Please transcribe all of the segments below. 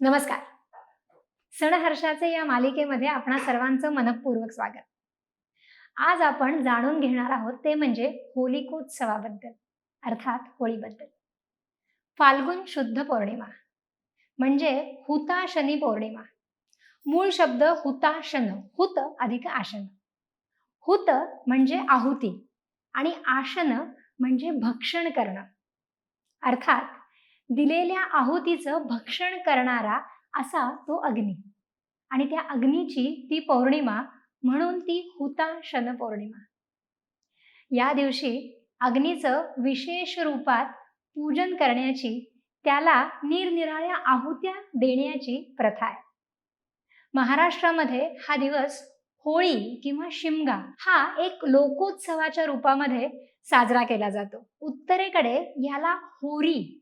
नमस्कार. सण हर्षाचे या मालिकेमध्ये आपणा सर्वांचं मनपूर्वक स्वागत. आज आपण जाणून घेणार आहोत ते म्हणजे होलिकोत्सवाबद्दल अर्थात होळीबद्दल. फाल्गुन शुद्ध पौर्णिमा म्हणजे हुताशनी पौर्णिमा. मूळ शब्द हुताशन हुत अधिक आशन. हुत म्हणजे आहुती आणि आशन म्हणजे भक्षण करणं. अर्थात दिलेल्या आहुतीचं भक्षण करणारा असा तो अग्नी. आणि त्या अग्नीची ती पौर्णिमा म्हणून ती हुताशन पौर्णिमा. या दिवशी अग्नीचं विशेष रूपात पूजन करण्याची त्याला निरनिराळ्या आहुत्या देण्याची प्रथा आहे. महाराष्ट्रामध्ये हा दिवस होळी किंवा शिमगा हा एक लोकोत्सवाच्या रूपामध्ये साजरा केला जातो. उत्तरेकडे याला होरी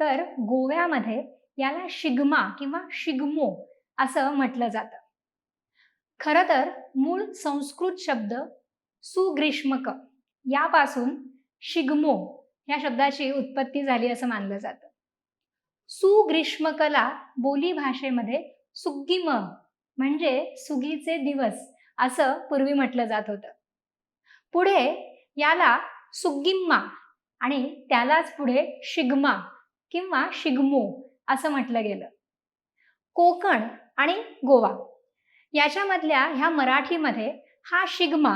तर गोव्यामध्ये याला शिगमा किंवा शिगमो असं म्हटलं जातं. खरं तर मूळ संस्कृत शब्द सुग्रीष्मक यापासून शिगमो या शब्दाची उत्पत्ती झाली असं मानलं जातं. सुग्रीष्मकला बोली भाषेमध्ये सुगिम म्हणजे सुगीचे दिवस असं पूर्वी म्हटलं जात होतं. पुढे याला सुग्गिम्मा आणि त्यालाच पुढे शिगमा किंवा शिगमो असं म्हटलं गेलं. कोकण आणि गोवा याच्यामधल्या ह्या मराठीमध्ये हा शिगमा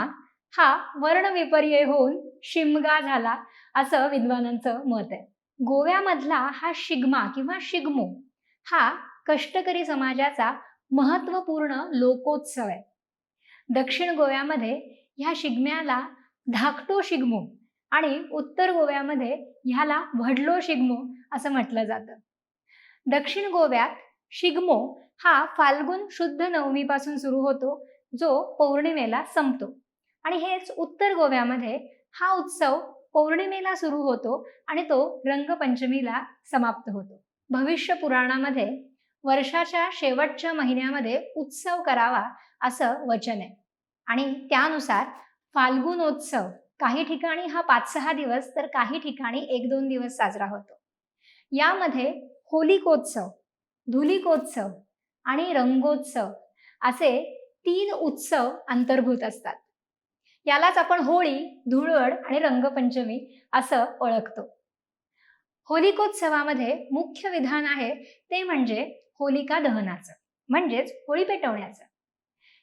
हा वर्णविपर्य होऊन शिमगा झाला असं विद्वानांचं मत आहे. गोव्यामधला हा शिगमा किंवा शिगमो हा कष्टकरी समाजाचा महत्त्वपूर्ण लोकोत्सव आहे. दक्षिण गोव्यामध्ये ह्या शिगम्याला धाकटो शिगमो आणि उत्तर गोव्यामध्ये ह्याला वडलो शिगमो असं म्हटलं जातं. दक्षिण गोव्यात शिगमो हा फाल्गुन शुद्ध नवमीपासून सुरू होतो जो पौर्णिमेला संपतो. आणि हेच उत्तर गोव्यामध्ये हा उत्सव पौर्णिमेला सुरू होतो आणि तो रंगपंचमीला समाप्त होतो. भविष्य पुराणामध्ये वर्षाच्या शेवटच्या महिन्यामध्ये उत्सव करावा असं वचन आहे. आणि त्यानुसार फाल्गुनोत्सव काही ठिकाणी हा पाच सहा दिवस तर काही ठिकाणी एक दोन दिवस साजरा होतो. यामध्ये होलिकोत्सव धुलिकोत्सव आणि रंगोत्सव असे तीन उत्सव अंतर्भूत असतात. यालाच आपण होळी धुळवड आणि रंगपंचमी असं ओळखतो. होलिकोत्सवामध्ये मुख्य विधान आहे ते म्हणजे होलिका दहनाचं म्हणजेच होळी पेटवण्याचं.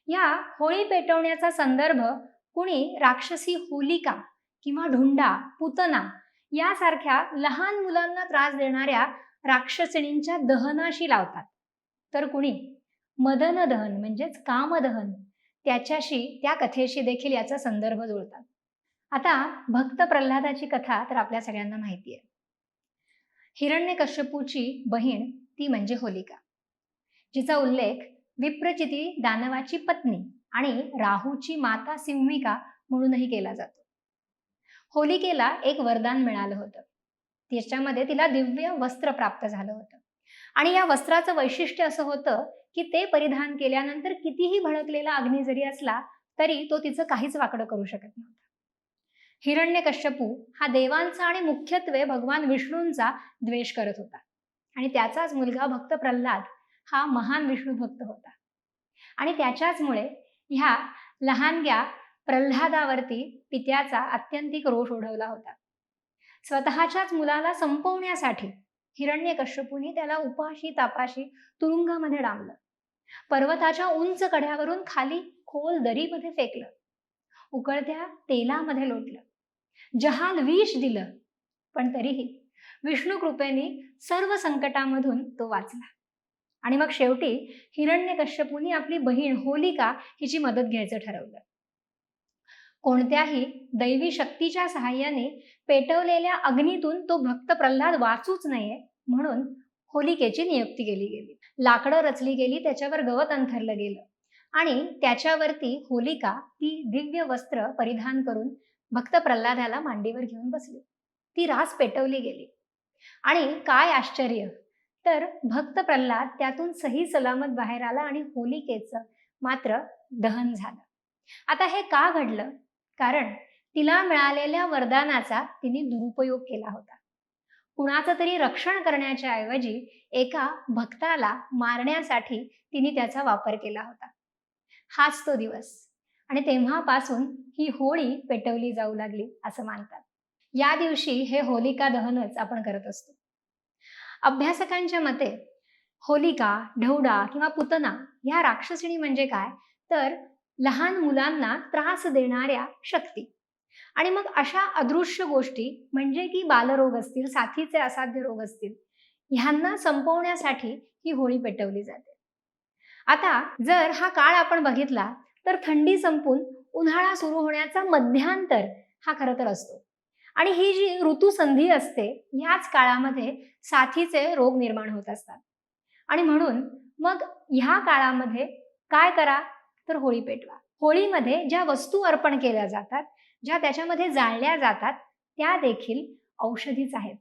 या होळी पेटवण्याचा संदर्भ कुणी राक्षसी होलिका किंवा ढुंडा पुतना यासारख्या लहान मुलांना त्रास देणाऱ्या राक्षसिणींच्या दहनाशी लावतात. तर कुणी? मदन दहन म्हणजेच कामदहन. त्याच्याशी त्या कथेशी देखील याचा संदर्भ जुळतात. आता भक्त प्रल्हादाची कथा तर आपल्या सगळ्यांना माहिती आहे हिरण्यकश्यपूची बहीण ती म्हणजे होलिका. जिचा उल्लेख विप्रचिती दानवाची पत्नी आणि राहूची माता सिंहिका म्हणूनही केला जातो. होलिकेला एक वरदान मिळालं होतं. त्याच्यामध्ये तिला दिव्य वस्त्र प्राप्त झालं होतं. आणि या वस्त्राचं वैशिष्ट्य असं होतं की ते परिधान केल्यानंतर कितीही भडकलेला अग्नी जरी असला तरी तो तिचं काहीच वाकडं करू शकत नव्हता. हिरण्यकश्यपू हा देवांचा आणि मुख्यत्वे भगवान विष्णूंचा द्वेष करत होता. आणि त्याचाच मुलगा भक्त प्रल्हाद हा महान विष्णू भक्त होता. आणि त्याच्याचमुळे ह्या लहानग्या प्रल्हादावरती पित्याचा अत्यंतिक रोष ओढवला होता. स्वतःच्याच मुलाला संपवण्यासाठी हिरण्यकश्यपूने त्याला उपाशी तापाशी तुरुंगामध्ये डांबलं. पर्वताच्या उंच कड्यावरून खाली खोल दरीमध्ये फेकलं. उकळत्या तेलामध्ये लोटलं. जहाल विष दिलं. पण तरीही विष्णू कृपेने सर्व संकटामधून तो वाचला. आणि मग शेवटी हिरण्यकश्यपूने आपली बहीण होलिका हिची मदत घ्यायचं ठरवलं. कोणत्याही दैवी शक्तीच्या सहाय्याने पेटवलेल्या अग्नीतून तो भक्त प्रल्हाद वाचूच नये म्हणून होलिकेची नियुक्ती केली गेली. लाकडं रचली गेली त्याच्यावर गवत अंथरलं गेलं आणि त्याच्यावरती होलिका ती दिव्य वस्त्र परिधान करून भक्त प्रल्हादाला मांडीवर घेऊन बसली. ती रास पेटवली गेली. आणि काय आश्चर्य! तर भक्त प्रल्हाद त्यातून सही सलामत बाहेर आला आणि होलिकेचं मात्र दहन झालं. आता हे का घडलं? कारण तिला मिळालेल्या वरदानाचा तिने दुरुपयोग केला होता. कुणाचं तरी रक्षण करण्याच्या ऐवजी एका भक्ताला मारण्यासाठी तिने त्याचा वापर केला होता. हाच तो दिवस. आणि तेव्हापासून ही होळी पेटवली जाऊ लागली असं मानतात. या दिवशी हे होलिका दहनच आपण करत असतो. अभ्यासकांच्या मते होलिका ढवडा किंवा पुतना ह्या राक्षसिणी म्हणजे काय? तर लहान मुलांना त्रास देणाऱ्या शक्ती. आणि मग अशा अदृश्य गोष्टी म्हणजे की बालरोग असतील साथीचे असाध्य रोग असतील ह्यांना संपवण्यासाठी ही होळी पेटवली जाते. आता जर हा काळ आपण बघितला तर थंडी संपून उन्हाळा सुरू होण्याचा मध्यांतर हा खरं तर असतो. आणि ही जी ऋतुसंधी असते याच काळामध्ये साथीचे रोग निर्माण होत असतात. आणि म्हणून मग ह्या काळामध्ये काय करा? तर होळी पेटवा. होळीमध्ये ज्या वस्तू अर्पण केल्या जातात ज्या त्याच्यामध्ये जाळल्या जातात त्या देखील औषधीच आहेत.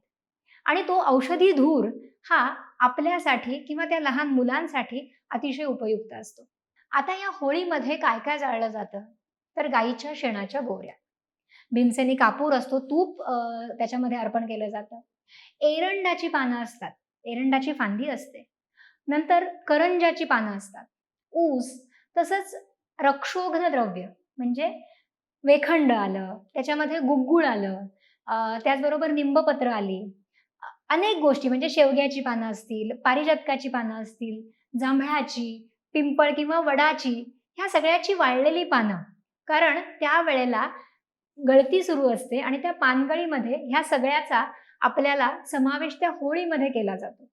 आणि तो औषधी धूर हा आपल्यासाठी किंवा त्या लहान मुलांसाठी अतिशय उपयुक्त असतो. आता या होळीमध्ये काय काय जाळलं जातं? तर गाईच्या शेणाच्या गोऱ्या भीमसेनी कापूर असतो तूप त्याच्यामध्ये अर्पण केलं जातं. एरंडाची पानं असतात. एरंडाची फांदी असते. नंतर करंजाची पानं असतात. ऊस तसंच रक्षोघ्न द्रव्य म्हणजे वेखंड आलं त्याच्यामध्ये गुगुळ आलं त्याचबरोबर निंबपत्र आली. अनेक गोष्टी म्हणजे शेवग्याची पानं असतील पारिजातकाची पानं असतील जांभळाची पिंपळ किंवा वडाची ह्या सगळ्याची वाळलेली पानं. कारण त्यावेळेला गळती सुरू असते आणि त्या पानगळीमध्ये ह्या सगळ्याचा आपल्याला समावेश त्या होळीमध्ये केला जातो.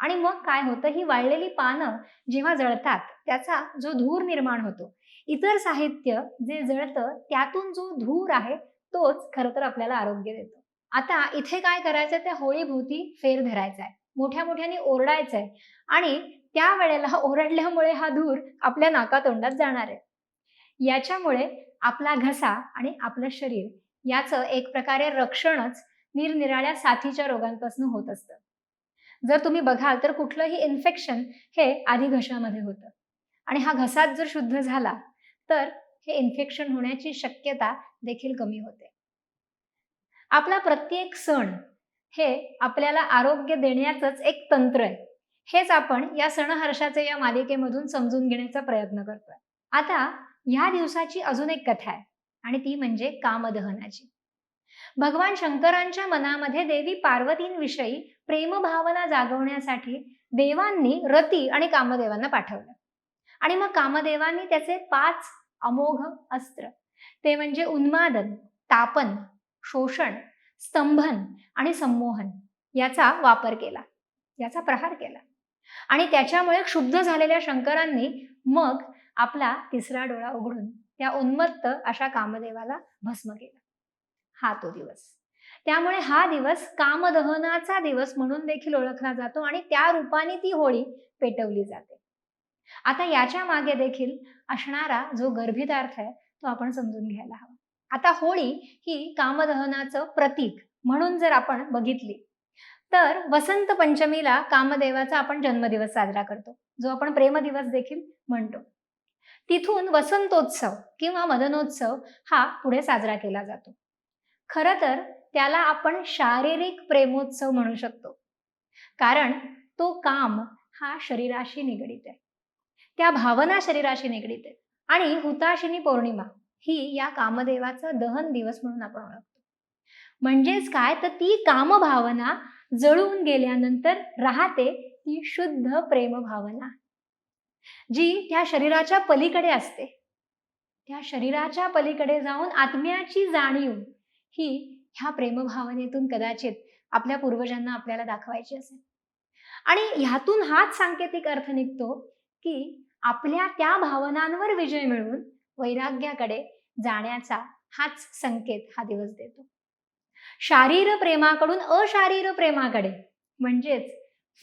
आणि मग काय होतं? ही वाळलेली पानं जेव्हा जळतात त्याचा जो धूर निर्माण होतो. इतर साहित्य जे जळतं त्यातून जो धूर आहे तोच खरं तर आपल्याला आरोग्य देतो. आता इथे काय करायचं त्या होळीभोवती फेर धरायचा आहे मोठ्या मोठ्याने ओरडायचं आहे आणि त्या वेळेला ओरडल्यामुळे हा धूर आपल्या नाकातोंडात जाणार आहे याच्यामुळे आपला घसा आणि आपलं शरीर याचं एक प्रकारे रक्षणच निरनिराळ्या साथीच्या रोगांपासून होत असतं. जर तुम्ही बघाल तर कुठलंही इन्फेक्शन हे आधी घशामध्ये होतं. आणि हा घसाच जर शुद्ध झाला तर हे इन्फेक्शन होण्याची शक्यता देखील कमी होते. आपला प्रत्येक सण हे आपल्याला आरोग्य देण्याचंच एक तंत्र आहे. हेच आपण या सणहर्षाचे या मालिकेमधून समजून घेण्याचा प्रयत्न करतोय. आता ह्या दिवसाची अजून एक कथा आहे. आणि ती म्हणजे कामदहनाची. भगवान शंकरांच्या मनामध्ये देवी पार्वतींविषयी प्रेमभावना जागवण्यासाठी देवांनी रती आणि कामदेवांना पाठवलं. आणि मग कामदेवांनी त्याचे पाच अमोघ अस्त्र ते म्हणजे उन्मादन तापन शोषण स्तंभन आणि संमोहन याचा वापर केला याचा प्रहार केला. आणि त्याच्यामुळे क्षुब्ध झालेल्या शंकरांनी मग आपला तिसरा डोळा उघडून त्या उन्मत्त अशा कामदेवाला भस्म केला. हा तो दिवस. त्यामुळे हा दिवस कामदहनाचा दिवस म्हणून देखील ओळखला जातो आणि त्या रूपाने ती होळी पेटवली जाते. आता याच्या मागे देखील असणारा जो गर्भितार्थ आहे तो आपण समजून घ्यायला हवा. आता होळी ही कामदहनाचं प्रतीक म्हणून जर आपण बघितली तर वसंत पंचमीला कामदेवाचा आपण जन्मदिवस साजरा करतो जो आपण प्रेमदिवस देखील म्हणतो. तिथून वसंतोत्सव किंवा मदनोत्सव हा पुढे साजरा केला जातो. खरं तर त्याला आपण शारीरिक प्रेमोत्सव म्हणू शकतो. कारण तो काम हा शरीराशी निगडीत आहे. त्या भावना शरीराशी निगडीत आहे आणि हुताशिनी पौर्णिमा ही या कामदेवाचा दहन दिवस म्हणून आपण ओळखतो. म्हणजेच काय? तर ती कामभावना जळून गेल्यानंतर राहते ती शुद्ध प्रेमभावना. जी त्या शरीराच्या पलीकडे असते. त्या शरीराच्या पलीकडे जाऊन आत्म्याची जाणीव ही ह्या प्रेमभावनेतून कदाचित आपल्या पूर्वजांना आपल्याला दाखवायची असेल. आणि ह्यातून हाच सांकेतिक अर्थ निघतो की आपल्या त्या भावनांवर विजय मिळवून वैराग्याकडे जाण्याचा हाच संकेत हा दिवस देतो. शारीर प्रेमाकडून अशारीर प्रेमाकडे म्हणजेच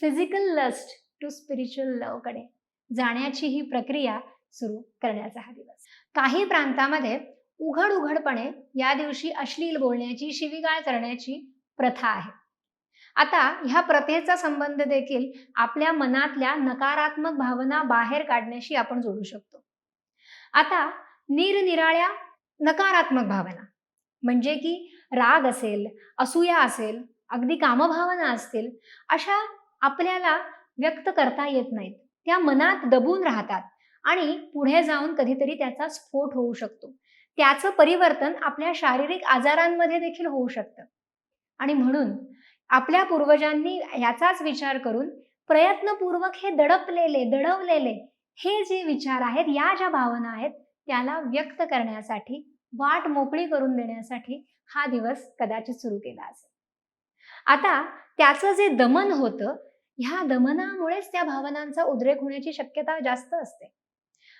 फिजिकल लस्ट टू स्पिरिच्युअल लवकडे जाण्याची ही प्रक्रिया सुरू करण्याचा हा दिवस. काही प्रांतामध्ये उघड उघडपणे या दिवशी अश्लील बोलण्याची शिवीगाळ करण्याची प्रथा आहे. आता ह्या प्रथेचा संबंध देखील आपल्या मनातल्या नकारात्मक भावना बाहेर काढण्याशी आपण जोडू शकतो. आता निरनिराळ्या नकारात्मक भावना म्हणजे की राग असेल असूया असेल अगदी कामभावना असतील अशा आपल्याला व्यक्त करता येत नाहीत. त्या मनात दबून राहतात आणि पुढे जाऊन कधीतरी त्याचा स्फोट होऊ शकतो. त्याचं परिवर्तन आपल्या शारीरिक आजारांमध्ये देखील होऊ शकतं. आणि म्हणून आपल्या पूर्वजांनी याचाच विचार करून प्रयत्नपूर्वक हे दडपलेले दडवलेले हे जे विचार आहेत या ज्या भावना आहेत त्याला व्यक्त करण्यासाठी वाट मोकळी करून देण्यासाठी हा दिवस कदाचित सुरू केला असेल. आता त्याचं जे दमन होतं ह्या दमनामुळेच त्या भावनांचा उद्रेक होण्याची शक्यता जास्त असते.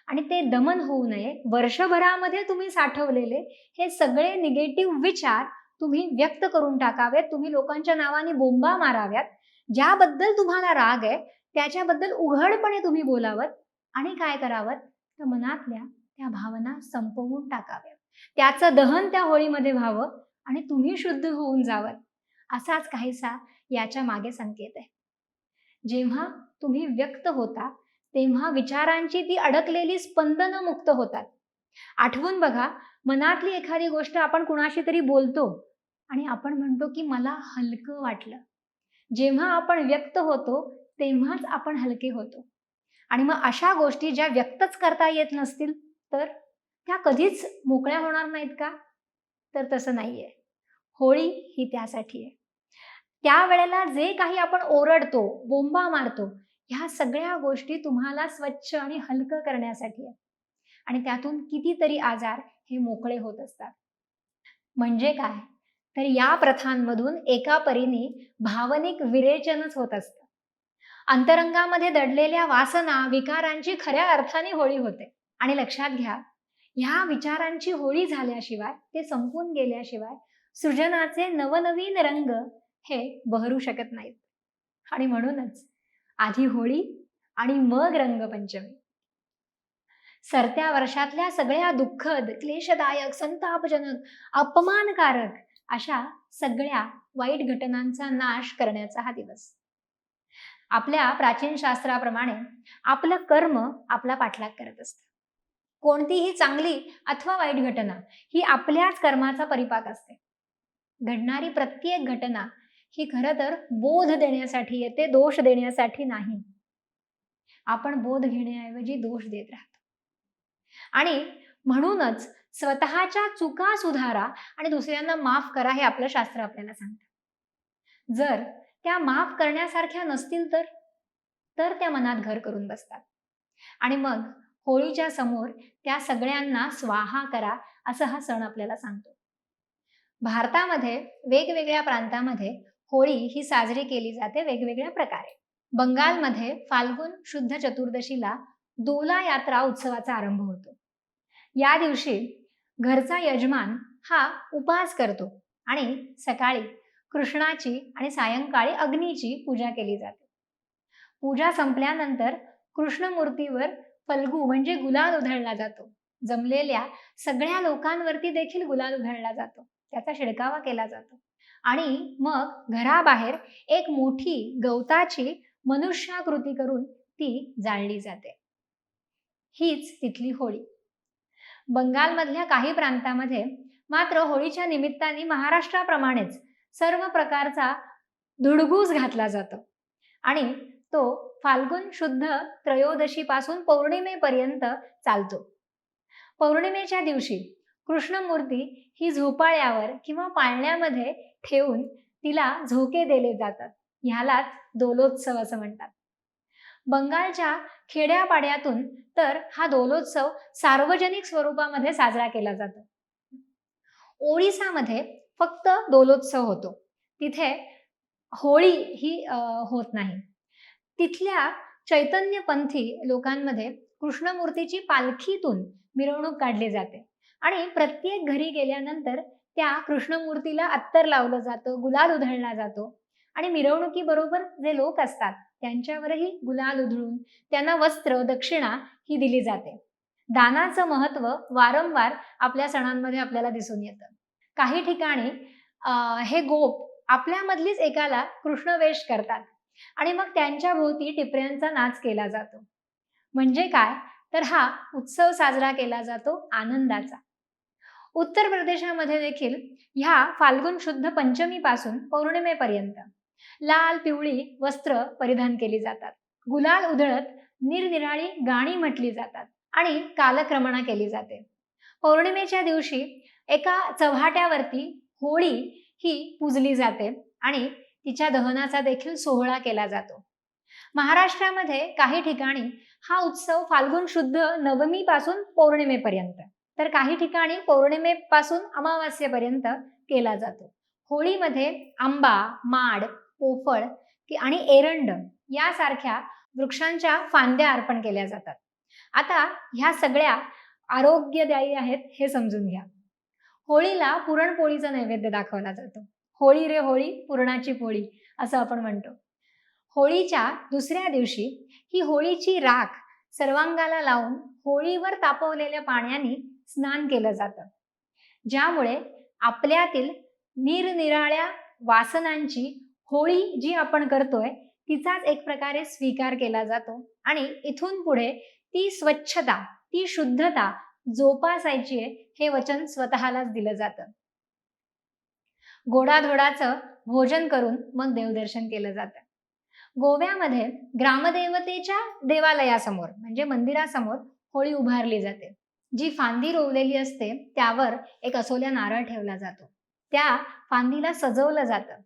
आणि ते दमन होऊ नये. वर्षभरामध्ये तुम्ही साठवलेले हे सगळे निगेटिव्ह विचार तुम्ही व्यक्त करून टाकावेत. तुम्ही लोकांच्या नावाने बोंबा माराव्यात. ज्याबद्दल तुम्हाला राग आहे त्याच्याबद्दल उघडपणे तुम्ही बोलावत आणि काय करावं? तर मनातल्या त्या भावना संपवून टाकाव्यात. त्याचं दहन त्या होळीमध्ये व्हावं आणि तुम्ही शुद्ध होऊन जावं. असाच काहीसा याच्या मागे संकेत आहे. जेव्हा तुम्ही व्यक्त होता तेव्हा विचारांची ती अडकलेली स्पंदनं मुक्त होतात. आठवून बघा मनातली एखादी गोष्ट आपण कुणाशी तरी बोलतो आणि आपण म्हणतो की मला हलकं वाटलं. जेव्हा आपण व्यक्त होतो तेव्हाच आपण हलके होतो. आणि मग अशा गोष्टी ज्या व्यक्तच करता येत नसतील तर त्या कधीच मोकळ्या होणार नाहीत का? तर तसं नाहीये. होळी ही त्यासाठी आहे. त्यावेळेला जे काही आपण ओरडतो बोंबा मारतो ह्या सगळ्या गोष्टी तुम्हाला स्वच्छ आणि हलकं करण्यासाठी आहे आणि त्यातून कितीतरी आजार हे मोकळे होत असतात. म्हणजे काय? तर या प्रथांमधून एका परीने भावनिक विरेचनच होत असतं. अंतरंगामध्ये दडलेल्या वासना विकारांची खऱ्या अर्थाने होळी होते. आणि लक्षात घ्या ह्या विचारांची होळी झाल्याशिवाय ते संपून गेल्याशिवाय सृजनाचे नवनवीन रंग हे बहरू शकत नाहीत. आणि म्हणूनच आधी होळी आणि मग रंगपंचमी. सरत्या वर्षातल्या सगळ्या दुःखद क्लेशदायक संतापजनक अपमानकारक अशा सगळ्या वाईट घटनांचा नाश करण्याचा हा दिवस. आपल्या प्राचीन शास्त्राप्रमाणे आपलं कर्म आपला पाठलाग करत असतं. कोणतीही चांगली अथवा वाईट घटना ही आपल्याच कर्माचा परिपाक असते. घडणारी प्रत्येक घटना ही खरं तर बोध देण्यासाठी येते दोष देण्यासाठी नाही. आपण बोध घेण्याऐवजी दोष देत राहतो. आणि म्हणूनच स्वतःच्या चुका सुधारा आणि दुसऱ्यांना माफ करा हे आपलं शास्त्र आपल्याला सांगतं. जर त्या माफ करण्यासारख्या नसतील तर तर त्या मनात घर करून बसतात. आणि मग होळीच्या समोर त्या सगळ्यांना स्वाहा करा असं हा सण आपल्याला सांगतो. भारतामध्ये वेगवेगळ्या प्रांतामध्ये होळी ही साजरी केली जाते वेगवेगळ्या प्रकारे. बंगालमध्ये फाल्गुन शुद्ध चतुर्दशीला दोला यात्रा उत्सवाचा आरंभ होतो. या दिवशी घरचा यजमान हा उपवास करतो आणि सकाळी कृष्णाची आणि सायंकाळी अग्नीची पूजा केली जाते. पूजा संपल्यानंतर कृष्णमूर्तीवर फल्गू म्हणजे गुलाल उधळला जातो. जमलेल्या सगळ्या लोकांवरती देखील गुलाल उधळला जातो. त्याचा शिडकावा केला जातो. आणि मग घराबाहेर एक मोठी गवताची मनुष्याकृती करून ती जाळली जाते. हीच तिथली होळी. बंगालमधल्या काही प्रांतामध्ये मात्र होळीच्या निमित्ताने महाराष्ट्राप्रमाणेच सर्व प्रकारचा धुडगूस घातला जातो आणि तो फाल्गुन शुद्ध त्रयोदशीपासून पौर्णिमेपर्यंत चालतो. पौर्णिमेच्या दिवशी कृष्णमूर्ती ही झोपाळ्यावर किंवा पाळण्यामध्ये ठेवून तिला झोके दिले जातात. ह्यालाच दोलोत्सव असं म्हणतात. बंगालच्या खेड्यापाड्यातून तर हा दोलोत्सव सार्वजनिक स्वरूपामध्ये साजरा केला जातो. ओडिसामध्ये फक्त दोलोत्सव होतो. तिथे होळी ही होत नाही. तिथल्या चैतन्यपंथी लोकांमध्ये कृष्णमूर्तीची पालखीतून मिरवणूक काढली जाते. आणि प्रत्येक घरी गेल्यानंतर त्या कृष्णमूर्तीला अत्तर लावलं जातं गुलाल उधळला जातो. आणि मिरवणुकीबरोबर जे लोक असतात त्यांच्यावरही गुलाल उधळून त्यांना वस्त्र दक्षिणा ही दिली जाते. दानाचं महत्त्व वारंवार आपल्या सणांमध्ये आपल्याला दिसून येतं. काही ठिकाणी हे गोप आपल्यामधलीच एकाला कृष्णवेश करतात आणि मग त्यांच्या भोवती टिपऱ्यांचा नाच केला जातो. म्हणजे काय? तर हा उत्सव साजरा केला जातो आनंदाचा. उत्तर प्रदेशामध्ये देखील ह्या फाल्गुन शुद्ध पंचमीपासून पौर्णिमेपर्यंत लाल पिवळी वस्त्र परिधान केली जातात. गुलाल उधळत निरनिराळी गाणी म्हटली जातात आणि कालक्रमणा केली जाते. पौर्णिमेच्या दिवशी एका चव्हाट्यावरती होळी ही पूजली जाते आणि तिच्या दहनाचा देखील सोहळा केला जातो. महाराष्ट्रामध्ये काही ठिकाणी हा उत्सव फाल्गुन शुद्ध नवमी पासून पौर्णिमेपर्यंत तर काही ठिकाणी पौर्णिमेपासून अमावास्येपर्यंत केला जातो. होळीमध्ये आंबा माड पोफळ आणि एरंड यासारख्या वृक्षांच्या फांद्या अर्पण केल्या जातात. आता ह्या सगळ्या आरोग्यदायी आहेत हे समजून घ्या. होळीला पुरणपोळीचा नैवेद्य दाखवला जातो. होळी रे होळी पुरणाची पोळी असं आपण म्हणतो. होळीच्या दुसऱ्या दिवशी ही होळीची राख सर्वांगाला लावून होळीवर तापवलेल्या पाण्याने स्नान केलं जातं. ज्यामुळे आपल्यातील निरनिराळ्या वासनांची होळी जी आपण करतोय तिचाच एक प्रकारे स्वीकार केला जातो आणि इथून पुढे ती स्वच्छता ती शुद्धता जोपासायची आहे हे वचन स्वतःलाच दिलं जातं. गोडाधोडाचं भोजन करून मग देवदर्शन केलं जातं. गोव्यामध्ये ग्रामदेवतेच्या देवालयासमोर म्हणजे मंदिरासमोर होळी उभारली जाते. जी फांदी रोवलेली असते त्यावर एक असोल्या नारळ ठेवला जातो. त्या फांदीला सजवलं जातं.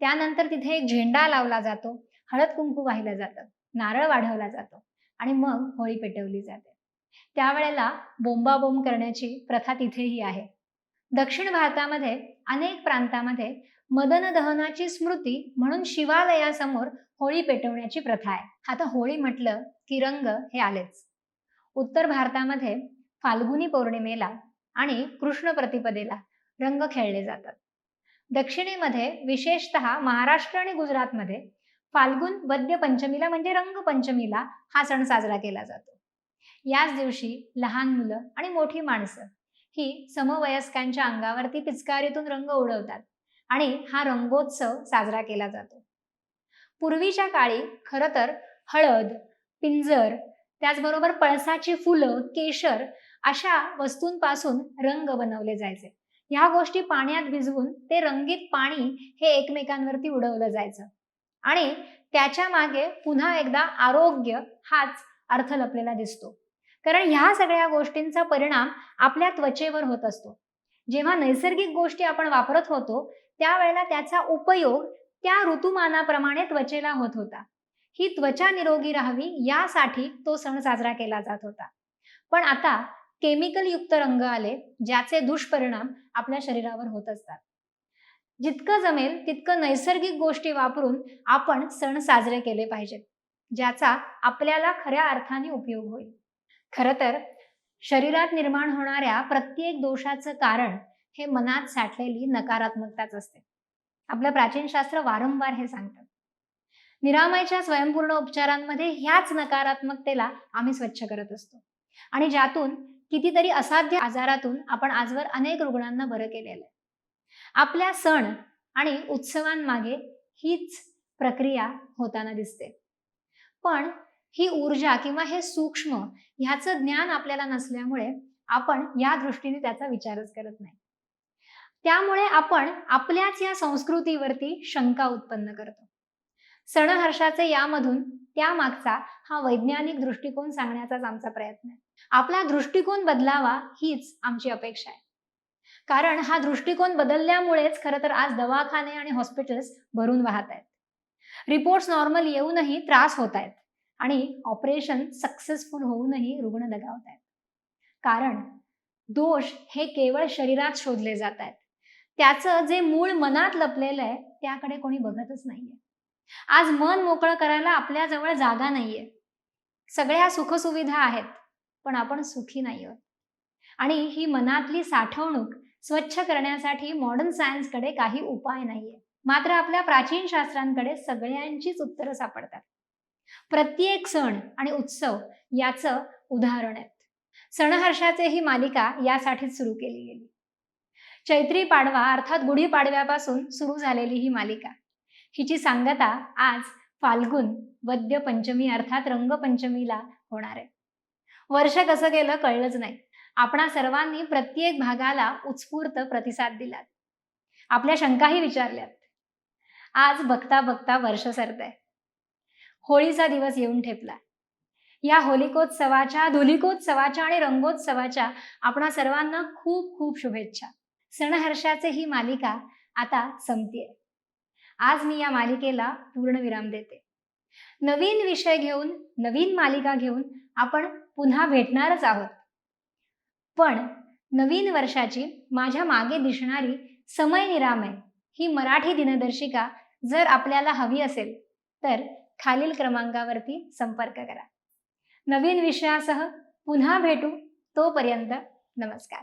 त्यानंतर तिथे एक झेंडा लावला जातो. हळद कुंकू वाहिलं जातं. नारळ वाढवला जातो. आणि मग होळी पेटवली जाते. त्यावेळेला बोंबाबोंब करण्याची प्रथा तिथेही आहे. दक्षिण भारतामध्ये अनेक प्रांतामध्ये मदन दहनाची स्मृती म्हणून शिवालयासमोर होळी पेटवण्याची प्रथा आहे. आता होळी म्हटलं की रंग हे आलेच. उत्तर भारतामध्ये फाल्गुनी पौर्णिमेला आणि कृष्ण प्रतिपदेला रंग खेळले जातात. दक्षिणेमध्ये विशेषतः महाराष्ट्र आणि गुजरातमध्ये फाल्गुन वद्य पंचमीला म्हणजे रंगपंचमीला हा सण साजरा केला जातो. याच दिवशी लहान मुलं आणि मोठी माणसं ही समवयस्कांच्या अंगावरती पिचकारीतून रंग उडवतात आणि हा रंगोत्सव साजरा केला जातो. पूर्वीच्या काळी खरं तर हळद पिंजर त्याचबरोबर पळसाची फुलं केशर अशा वस्तूंपासून रंग बनवले जायचे. ह्या गोष्टी पाण्यात भिजवून ते रंगीत पाणी हे एकमेकांवरती उडवलं जायचं. आणि त्याच्यामागे पुन्हा एकदा आरोग्य हाच अर्थ लपलेला दिसतो. कारण ह्या सगळ्या गोष्टींचा परिणाम आपल्या त्वचेवर होत असतो. जेव्हा नैसर्गिक गोष्टी आपण वापरत होतो त्यावेळेला त्याचा उपयोग त्या ऋतुमानाप्रमाणे त्वचेला होत होता. ही त्वचा निरोगी राहावी यासाठी तो सण साजरा केला जात होता. पण आता केमिकल युक्त रंग आले ज्याचे दुष्परिणाम आपल्या शरीरावर होत असतात. जितकं जमेल तितकं नैसर्गिक गोष्टी वापरून आपण सण साजरे केले पाहिजेत ज्याचा आपल्याला खऱ्या अर्थाने उपयोग होईल. खरं तर शरीरात निर्माण होणाऱ्या प्रत्येक दोषाचं कारण हे मनात साठलेली नकारात्मकताच असते. आपलं प्राचीन शास्त्र वारंवार हे सांगतं. निरामयच्या स्वयंपूर्ण उपचारांमध्ये ह्याच नकारात्मकतेला आम्ही स्वच्छ करत असतो. आणि ज्यातून कितीतरी असाध्य आजारातून आपण आजवर अनेक रुग्णांना बरं केलेलं आहे. आपल्या सण आणि उत्सवांमागे हीच प्रक्रिया होताना दिसते. पण ही ऊर्जा किंवा हे सूक्ष्म ह्याचं ज्ञान आपल्याला नसल्यामुळे आपण या दृष्टीने त्याचा विचारच करत नाही. त्यामुळे आपण आपल्याच या संस्कृतीवरती शंका उत्पन्न करतो. सणहर्षाचे यामधून त्यामागचा हा वैज्ञानिक दृष्टिकोन सांगण्याचाच आमचा प्रयत्न आहे. आपला दृष्टिकोन बदलावा हीच आमची अपेक्षा आहे. कारण हा दृष्टिकोन बदलल्यामुळेच खरं तर आज दवाखाने आणि हॉस्पिटल्स भरून वाहत आहेत. रिपोर्ट्स नॉर्मल येऊनही त्रास होत आहेत आणि ऑपरेशन सक्सेसफुल होऊनही रुग्ण दगावत आहेत. कारण दोष हे केवळ शरीरात शोधले जात आहेत. त्याचं जे मूळ मनात लपलेलं आहे त्याकडे कोणी बघतच नाहीये. आज मन मोकळं करायला आपल्या जवळ जागा नाहीये. सगळ्या सुखसुविधा आहेत. पण आपण सुखी नाही आहोत. आणि ही मनातली साठवणूक स्वच्छ करण्यासाठी मॉडर्न सायन्सकडे काही उपाय नाहीये. मात्र आपल्या प्राचीन शास्त्रांकडे सगळ्यांचीच उत्तरं सापडतात. प्रत्येक सण आणि उत्सव याचं उदाहरण आहेत. सणहर्षाचे ही मालिका यासाठीच सुरू केली गेली. चैत्री पाडवा अर्थात गुढीपाडव्यापासून सुरू झालेली ही मालिका. हिची सांगता आज फाल्गुन वद्य पंचमी अर्थात रंगपंचमीला होणार आहे. वर्ष कसं गेलं कळलंच नाही. आपणा सर्वांनी प्रत्येक भागाला उत्स्फूर्त प्रतिसाद दिलात. आपल्या शंकाही विचारल्यात. आज बघता बघता वर्ष सरत होळीचा दिवस येऊन ठेपला. या होलिकोत्सवाच्या धुलिकोत्सवाच्या आणि रंगोत्सवाच्या आपणा सर्वांना खूप खूप शुभेच्छा. सणहर्षाचे ही मालिका आता संपतीये. आज मी या मालिकेला पूर्णविराम देते. नवीन विषय घेऊन नवीन मालिका घेऊन आपण पुन्हा भेटणारच आहोत. पण नवीन वर्षाची माझ्या मागे दिसणारी समय निरामय ही मराठी दिनदर्शिका जर आपल्याला हवी असेल तर खालील क्रमांकावरती संपर्क करा. नवीन विषयासह पुन्हा भेटू. तोपर्यंत नमस्कार.